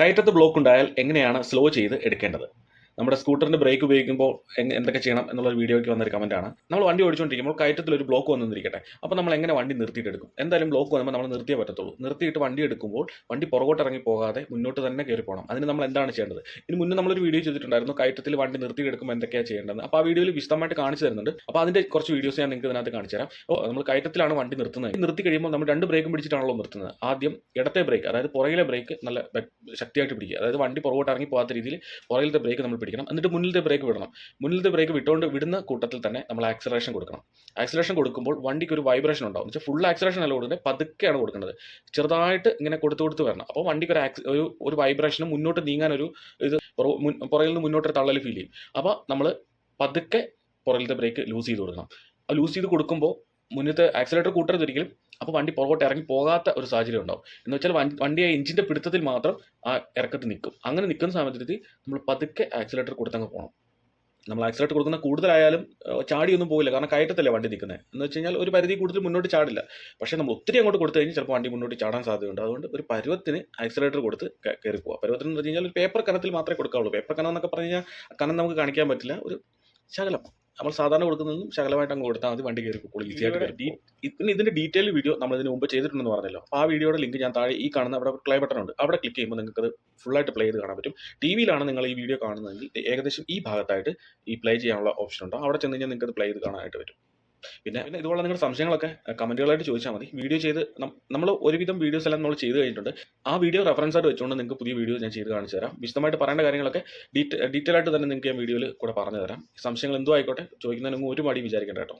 കയറ്റത്ത് block ഉണ്ടായാൽ എങ്ങനെയാണ് slow ചെയ്ത് എടുക്കേണ്ടത്? നമ്മുടെ സ്കൂട്ടറിന്റെ ബ്രേക്ക് ഉപയോഗിക്കുമ്പോൾ എന്തൊക്കെ ചെയ്യണം എന്നുള്ള വീഡിയോയ്ക്ക് വന്നൊരു കമന്റാണ് നമ്മൾ വണ്ടി ഓടിച്ചുകൊണ്ടിരിക്കുമ്പോൾ കയറ്റത്തിൽ ഒരു ബ്ലോക്ക് വന്നിരിക്കട്ടെ. അപ്പോൾ നമ്മൾ എങ്ങനെ വണ്ടി നിർത്തിയിട്ട് എടുക്കും എന്തായാലും ബ്ലോക്ക് വന്നാൽ നമ്മൾ നിർത്തിയേ പറ്റത്തുള്ളൂ. നിർത്തിയിട്ട് വണ്ടി എടുക്കുമ്പോൾ വണ്ടി പുറകോട്ട് ഇറങ്ങി പോകാതെ മുന്നോട്ട് തന്നെ കയറി പോകണം. അതിന് നമ്മൾ എന്താണ് ചെയ്യേണ്ടത്? ഇതിന് മുന്നേ നമ്മളൊരു വീഡിയോ ചെയ്തിട്ടുണ്ടായിരുന്നു കയറ്റത്തിൽ വണ്ടി നിർത്തിയിട്ട് എടുക്കുമ്പോൾ എന്തൊക്കെയാണ് ചെയ്യേണ്ടത് അപ്പോൾ ആ വീഡിയോയിൽ വിശദമായിട്ട് കാണിച്ചു തരുന്നുണ്ട്. അപ്പോൾ അതിന്റെ കുറച്ച് വീഡിയോസ് ഞാൻ നിങ്ങൾക്ക് ഇതിനകത്ത് കാണിച്ചു തരാം. നമ്മൾ കയറ്റത്തിലാണ് വണ്ടി നിർത്തുന്നത്. നിർത്തി കഴിയുമ്പോൾ നമ്മൾ രണ്ട് ബ്രേക്കും പിടിച്ചിട്ടാണല്ലോ നിർത്തുന്നത്. ആദ്യം ഇടത്തെ ബ്രേക്ക് അതായത് പുറകിലെ ബ്രേക്ക് നല്ല ശക്തിയായിട്ട് പിടിക്കുക. അതായത് വണ്ടി പുറകോട്ട് ഇറങ്ങി പോകാത്ത രീതിയിൽ പുറകിലത്തെ ബ്രേക്ക് നമ്മൾ പിടിക്കണം എന്നിട്ട് മുന്നിലത്തെ ബ്രേക്ക് വിടണം. മുന്നിലത്തെ ബ്രേക്ക് വിട്ടുകൊണ്ട് വിടുന്ന കൂട്ടത്തിൽ തന്നെ നമ്മൾ ആക്സലേഷൻ കൊടുക്കണം. ആക്സലേഷൻ കൊടുക്കുമ്പോൾ വണ്ടിക്ക് ഒരു വൈബ്രേഷൻ ഉണ്ടാവും. എന്ന് ഫുൾ ആക്സലേഷൻ അല്ല കൊടുക്കുന്നത്. പതുക്കെയാണ് കൊടുക്കുന്നത്. ചെറുതായിട്ട് ഇങ്ങനെ കൊടുത്തു കൊടുത്ത് വരണം. അപ്പോൾ വണ്ടിക്ക് ഒരു ആക്സ് ഒരു ഒരു വൈബ്രേഷനും മുന്നോട്ട് നീങ്ങാൻ ഒരു ഇത് പുറകിൽ നിന്ന് മുന്നോട്ട് തള്ളൽ ഫീൽ ചെയ്യും. അപ്പോൾ നമ്മൾ പതുക്കെ പുറകിലത്തെ ബ്രേക്ക് ലൂസ് ചെയ്ത് കൊടുക്കണം. ലൂസ് ചെയ്ത് കൊടുക്കുമ്പോൾ മുന്നത്തെ ആക്സിലേറ്റർ കൂട്ടരുത് ഒരിക്കലും. അപ്പോൾ വണ്ടി പുറകോട്ട് ഇറങ്ങി പോകാത്ത ഒരു സാഹചര്യം ഉണ്ടാവും. എന്ന് വെച്ചാൽ വണ്ടി ആ എഞ്ചിന്റെ പിടുത്തത്തിൽ മാത്രം ആ ഇറക്കത്തിൽ നിൽക്കും. അങ്ങനെ നിൽക്കുന്ന സാഹചര്യത്തിൽ നമ്മൾ പതുക്കെ ആക്സിലേറ്റർ കൊടുത്തങ്ങ് പോകണം നമ്മൾ ആക്സിലേറ്റർ കൊടുക്കുന്ന കൂടുതലായാലും ചാടിയൊന്നും പോകില്ല കാരണം കയറ്റത്തല്ലേ വണ്ടി നിൽക്കുന്നത് എന്ന് വെച്ച് കഴിഞ്ഞാൽ ഒരു പരിധി കൂടുതൽ മുന്നോട്ട് ചാടില്ല. പക്ഷേ നമ്മൾ ഒത്തിരി അങ്ങോട്ട് കൊടുത്തു കഴിഞ്ഞാൽ ചിലപ്പോൾ വണ്ടി മുന്നോട്ട് ചാടാൻ സാധ്യതയുണ്ട്. അതുകൊണ്ട് ഒരു പരുവത്തിന് ആക്സിലേറ്റർ കൊടുത്ത് കയറി പോവുക പരുവത്തിന് എന്ന് വെച്ച് കഴിഞ്ഞാൽ ഒരു പേപ്പർ കനത്തിൽ മാത്രമേ കൊടുക്കാവുള്ളൂ. പേപ്പർ കനം എന്നൊക്കെ പറഞ്ഞു കഴിഞ്ഞാൽ കനം നമുക്ക് കാണിക്കാൻ പറ്റില്ല. ഒരു ശകലം. നമ്മൾ സാധാരണ കൊടുക്കുന്നതും ശകലമായിട്ട് അങ്ങ് കൊടുത്താൽ മതി വണ്ടി കയറി പോകും ഈസി ആയിട്ട് കയറി ഇതിന്റെ ഡീറ്റെയിൽ വീഡിയോ നമ്മൾ ഇതിന് മുമ്പ് ചെയ്തിട്ടുണ്ടെന്ന് പറഞ്ഞല്ലോ. ആ വീഡിയോയുടെ ലിങ്ക് ഞാൻ താഴെ ഈ കാണുന്ന അവിടെ പ്ലേ ബട്ടൺ ഉണ്ട്. അവിടെ ക്ലിക്ക് ചെയ്യുമ്പോൾ നിങ്ങൾക്ക് അത് ഫുൾ ആയിട്ട് പ്ലേ ചെയ്ത് കാണാൻ പറ്റും. ടി വിയിലാണ് നിങ്ങൾ ഈ വീഡിയോ കാണുന്നതെങ്കിൽ ഏകദേശം ഈ ഭാഗത്തായിട്ട് ഈ പ്ലേ ചെയ്യാനുള്ള ഓപ്ഷൻ ഉണ്ട്. അവിടെ ചെന്ന് കഴിഞ്ഞാൽ നിങ്ങൾക്ക് അത് പ്ലേ ചെയ്ത് കാണാനായിട്ട് പറ്റും. പിന്നെ പിന്നെ ഇതുപോലെ നിങ്ങളുടെ സംശയങ്ങളൊക്കെ കമന്റുകളായിട്ട് ചോദിച്ചാൽ മതി. വീഡിയോ ചെയ്ത് നമ്മൾ ഒരുവിധം വീഡിയോസ് എല്ലാം നമ്മൾ ചെയ്ത് കഴിഞ്ഞിട്ടുണ്ട്. ആ വീഡിയോ റെഫറൻസ് ആയിട്ട് വെച്ചുകൊണ്ട് നിങ്ങൾക്ക് പുതിയ വീഡിയോ ഞാൻ ചെയ്ത് കാണിച്ചു തരാം. വിശദമായിട്ട് പറയേണ്ട കാര്യങ്ങളൊക്കെ ഡീറ്റെയിൽ ആയിട്ട് തന്നെ നിങ്ങൾക്ക് ഞാൻ വീഡിയോയിൽ കൂടെ പറഞ്ഞു തരാം. സംശയങ്ങൾ എന്തോ ആയിക്കോട്ടെ ചോദിക്കുന്നതിന് ഒരു മടി വിചാരിക്കേണ്ട കേട്ടോ.